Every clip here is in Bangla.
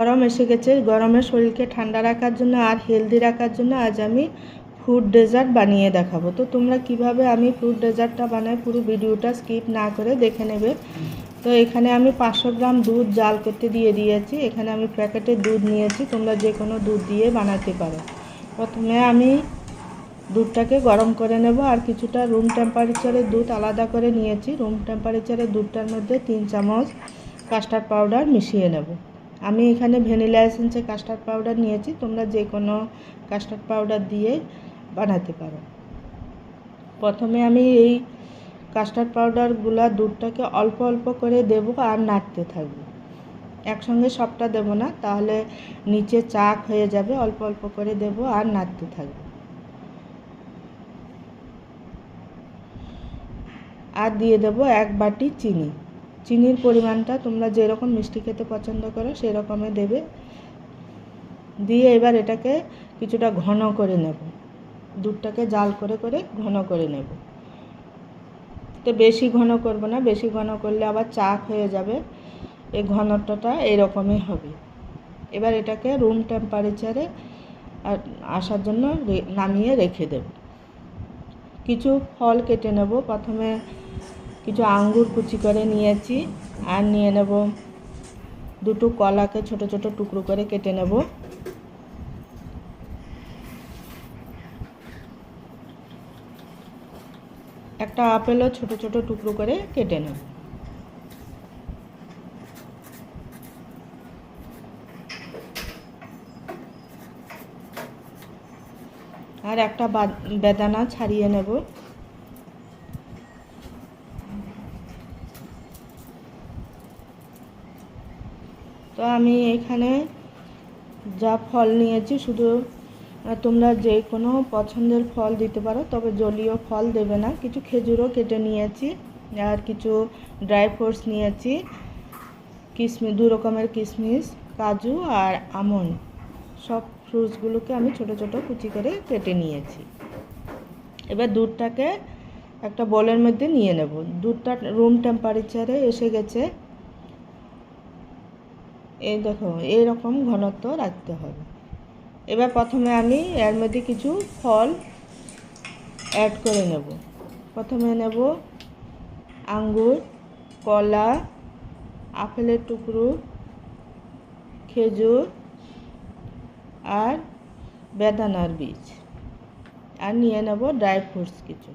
গরম এসে গেছে। গরমে শরীরকে ঠান্ডা রাখার জন্য আর হেলদি রাখার জন্য আজ আমি ফ্রুট ডেজার্ট বানিয়ে দেখাবো। তো তোমরা কীভাবে আমি ফ্রুট ডেজার্টটা বানাই পুরো ভিডিওটা স্কিপ না করে দেখে নেবে। তো এখানে আমি পাঁচশো গ্রাম দুধ জাল করতে দিয়ে দিয়েছি। এখানে আমি প্যাকেটের দুধ নিয়েছি। তোমরা যে কোনো দুধ দিয়ে বানাতে পারো। প্রথমে আমি দুধটাকে গরম করে নেব আর কিছুটা রুম টেম্পারেচারের দুধ আলাদা করে নিয়েছি। রুম টেম্পারেচারের দুধটার মধ্যে তিন চামচ কাস্টার্ড পাউডার মিশিয়ে নেব। আমি এখানে ভ্যানিলা এসেন্সে কাস্টার্ড পাউডার নিয়েছি, তোমরা যে কোনো কাস্টার্ড পাউডার দিয়ে বানাতে পারো। প্রথমে আমি এই কাস্টার্ড পাউডারগুলা দুধটাকে অল্প অল্প করে দেবো আর নাড়তে থাকব। একসঙ্গে সবটা দেবো না, তাহলে নিচে চাক হয়ে যাবে, অল্প অল্প করে দেবো আর নাড়তে থাকব। আর দিয়ে দেবো এক বাটি চিনি। চিনির পরিমাণটা তোমরা যেরকম মিষ্টি খেতে পছন্দ করো সেই রকমই দেবে। দিয়ে এবার এটাকে কিছুটা ঘন করে নেব। দুধটাকে জাল করে করে ঘন করে নেব। তো বেশি ঘন করব না, বেশি ঘন করলে আবার চাক হয়ে যাবে। এই ঘনত্বটা এরকমই হবে। এবার এটাকে রুম টেম্পারেচারে আসার জন্য নামিয়ে রেখে দেব। কিছু ফল কেটে নেব। প্রথমে কিছু আঙ্গুর কুচি করে নিয়েছি আর নিয়ে নেব দুটো কলাকে ছোট ছোট টুকরো করে কেটে নেব। একটা আপেলও ছোট ছোট টুকরো করে কেটে নেব। আর একটা বেদানা ছাড়িয়ে নেব। তো আমি এখানে যা ফল নিয়েছি, শুধু তোমরা যে কোনো পছন্দের ফল দিতে পারো, তবে জলীয় ফল দেবে না। কিছু খেজুরও কেটে নিয়েছি, আর কিছু ড্রাই ফ্রুটস নিয়েছি কিশমিশ দু রকমের কিশমিশ কাজু আর আমন্ড সব ফ্রুটসগুলোকে আমি ছোট ছোট কুচি করে কেটে নিয়েছি। এবার দুধটাকে একটা বলের মধ্যে নিয়ে নেব। দুধটা রুম টেম্পারেচারে এসে গেছে। এই দেখো, এইরকম ঘনত্ব রাখতে হবে। এবার প্রথমে আমি এর মধ্যে কিছু ফল অ্যাড করে নেব। প্রথমে নেব আঙ্গুর, কলা, আপেলের টুকরো, খেজুর আর বেদানার বীজ। আর নিয়ে নেব ড্রাই ফ্রুটস কিছু।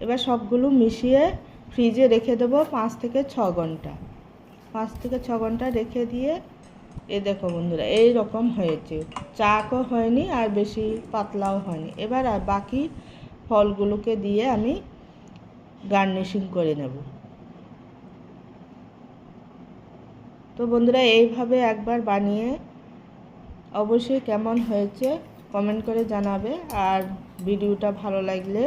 এবার সবগুলো মিশিয়ে ফ্রিজে রেখে দেবো পাঁচ থেকে ছ ঘণ্টা। পাঁচ থেকে ছ ঘণ্টা রেখে দিয়ে, এ দেখো বন্ধুরা, এই রকম হয়েছে। চাকও হয়নি আর বেশি পাতলাও হয়নি। এবার আর বাকি ফলগুলোকে দিয়ে আমি গার্নিশিং করে নেব। তো বন্ধুরা, এইভাবে একবার বানিয়ে অবশ্যই কেমন হয়েছে কমেন্ট করে জানাবে। আর ভিডিওটা ভালো লাগলে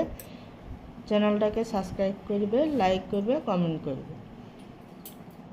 চ্যানেলটাকে সাবস্ক্রাইব করবে, লাইক করবে, কমেন্ট করবে।